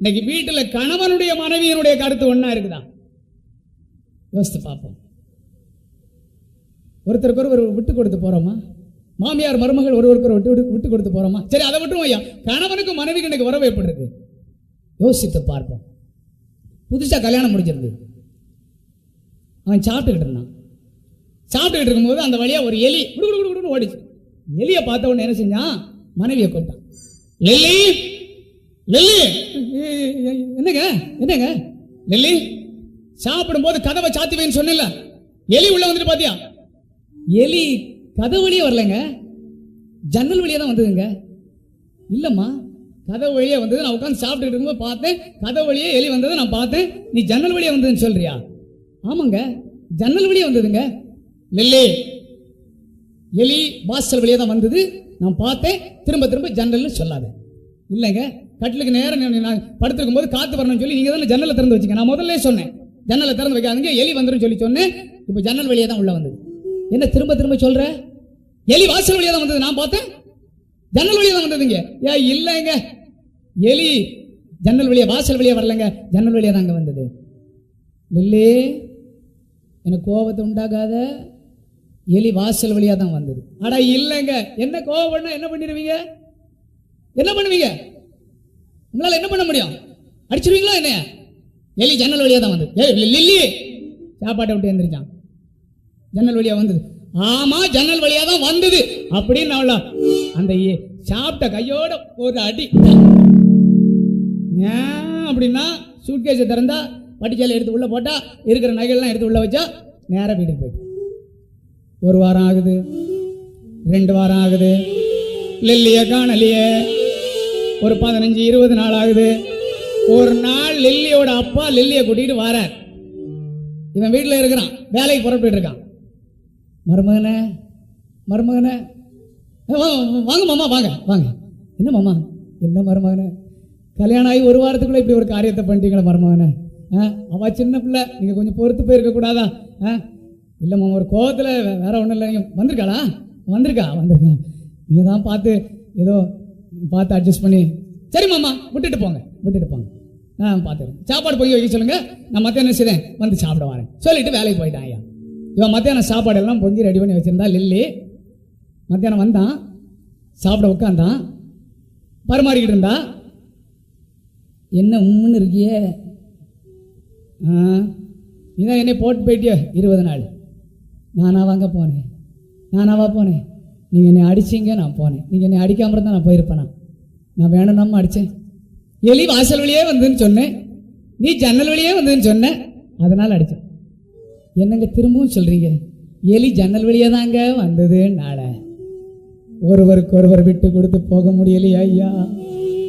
இன்னைக்கு வீட்டில் கணவனுடைய மனைவியினுடைய கருத்து ஒன்றா இருக்குதா? யோசித்து பார்ப்போம். ஒருத்தருக்கு ஒருவர் விட்டு கொடுத்து போறோமா? மாமியார் மருமகள் ஒருவருக்கு விட்டு விட்டு விட்டு கொடுத்து போறோமா? சரி அதை மட்டும் ஐயா கணவனுக்கும் மனைவிக்கு இன்னைக்கு உறவு எப்படி இருக்கு? யோசித்து பார்ப்போம். புதுசாக கல்யாணம் முடிஞ்சிருந்தது அவன் சாப்பிட்டுக்கிட்டு இருந்தான். சாப்பிட்டுக்கிட்டு இருக்கும்போது அந்த வழியாக ஒரு எலி குடு குடு குடுன்னு ஓடிச்சு. எலியை பார்த்த உடனே என்ன செஞ்சான்? மனைவியை கொண்டான் லில்லி! ஏய், என்னங்க என்னங்க? லில்லி சாப்பிடும்போது கதவை சாத்திவேன்னு சொன்னல எலி உள்ள வந்துட்டு பாத்தியா? எலி கதவு வழியே வரலங்க. ஜன்னல் வழியா தான் வந்ததுங்க. இல்லம்மா கதவு வழியே வந்தது. நான் உட்காந்து சாப்பிட்டுட்டு இருக்கும்போது பார்த்தேன் கதவு வழியே எலி வந்ததை நான் பார்த்தேன். நீ ஜன்னல் வழியா வந்ததுன்னு சொல்றியா? ஆமாங்க ஜன்னல் வழியே வந்ததுங்க. லில்லி எலி வாசல் வழியா தான் வந்தது. நான் பார்த்தேன் திரும்ப திரும்ப ஜன்னல்னு சொல்லாத. இல்லைங்க கட்டிலுக்கு நேரம் நான் படுத்திருக்கும் போது காத்து வரணும்னு சொல்லி நீங்க தான் ஜன்னலை திறந்து வச்சுங்க. நான் முதல்ல சொன்னேன். ஜன்னலை திறந்து வைக்காதீங்க எலி வந்துரும் சொல்லி சொன்னேன். இப்போ ஜன்னல் வழியாக தான் உள்ள வந்தது. என்ன திரும்ப திரும்ப சொல்ற? எலி வாசல் வழியாக தான் வந்தது நான் பார்த்தேன். ஜன்னல் வழியாக தான் வந்ததுங்க. ஏ இல்லைங்க. எலி ஜன்னல் வழியா வாசல் வழியா வரலங்க. ஜன்னல் வழியா தாங்க வந்தது. லில்லே எனக்கு கோபத்தை உண்டாகாத எலி வாசல் வழியா தான் வந்தது. அடா இல்லைங்க. என்ன கோபம் என்ன பண்ணிடுவீங்க என்ன பண்ணுவீங்க? உங்களால் என்ன பண்ண முடியும்? அடிச்சிருவீங்களா என்ன எலி ஜன்னல் வழியாக தான் வந்து ஏய் லில்லி சாப்பாட்டை விட்டு எந்திரிச்சான். ஜன்னல் வழியாக வந்தது. ஆமா ஜன்னல் வழியாக தான் வந்தது. அப்படின்னு அவள அந்த சாப்பிட்ட கையோட ஒரு அடி. ஏன் அப்படின்னா சூட்கேஸை திறந்தா பட்டிச்சாலை எடுத்து உள்ள போட்டா இருக்கிற நகைகள்லாம் எடுத்து உள்ள வச்சா நேரா வீட்டுக்கு போயிட்டு. ஒரு வாரம் ஆகுது. ரெண்டு வாரம் ஆகுது. லில்லிய காணலையே. ஒரு பதினஞ்சு இருபது நாள் ஆகுது. ஒரு நாள் லில்லியோட அப்பா லில்லியை கூட்டிட்டு வரார். இவன் வீட்டில் இருக்கிறான். வேலைக்கு புறப்பட்டு இருக்கான். மருமகனே மருமகனே. வாங்க மாமா வாங்க வாங்க. என்ன மாமா? என்ன மருமகனே? கல்யாணம் ஆகி ஒரு வாரத்துக்குள்ள இப்படி ஒரு காரியத்தை பண்ணிட்டீங்களா மருமகனே. ஆ, அவ சின்ன பிள்ளை. நீங்க கொஞ்சம் பொறுத்து போயிருக்க கூடாதா? ஆ? இல்ல மாமா ஒரு கோவத்துல வேற ஒண்ணும் இல்லை வந்திருக்காளா? வந்திருக்கா வந்திருக்கா. நீங்க தான் பார்த்து ஏதோ பார்த்து அட்ஜஸ்ட் பண்ணி சரி மாமா விட்டுட்டு போங்க விட்டுட்டு போங்க. நான் பார்த்துறேன் சாப்பாடு போய் வைக்க சொல்லுங்க. நான் மத்தியானம் செய்தேன் வந்து சாப்பிட வரேன். சொல்லிட்டு வேலைக்கு போயிட்டான் ஐயா. இவன் மத்தியானம் சாப்பாடு எல்லாம் பொங்கி ரெடி பண்ணி வச்சிருந்தா லில்லி. மத்தியானம் வந்தான். சாப்பிட உட்காந்தான் பரிமாறிக்கிட்டு இருந்தா. என்ன உம்முன்னு இருக்கியே? ஆ இதான் என்னை போட்டு போயிட்டியோ இருபது நாள். நானாவாங்க போனேன்? நானாவா போனேன்? நீங்கள் என்னை அடிச்சிங்க நான் போனேன். நீங்கள் என்னை அடிக்காம இருந்தால் நான் போயிருப்பேனா? நான் வேணும்னாம அடித்தேன் எலி வாசல் வழியே வந்ததுன்னு சொன்னேன். நீ ஜன்னல் வழியே வந்ததுன்னு சொன்னேன். அதனால் அடித்தேன் என்னங்க திரும்பவும் சொல்கிறீங்க எலி ஜன்னல் வழியே தாங்க வந்தது நாளை ஒருவருக்கு ஒருவர் விட்டு கொடுத்து போக முடியலையா ஐயா.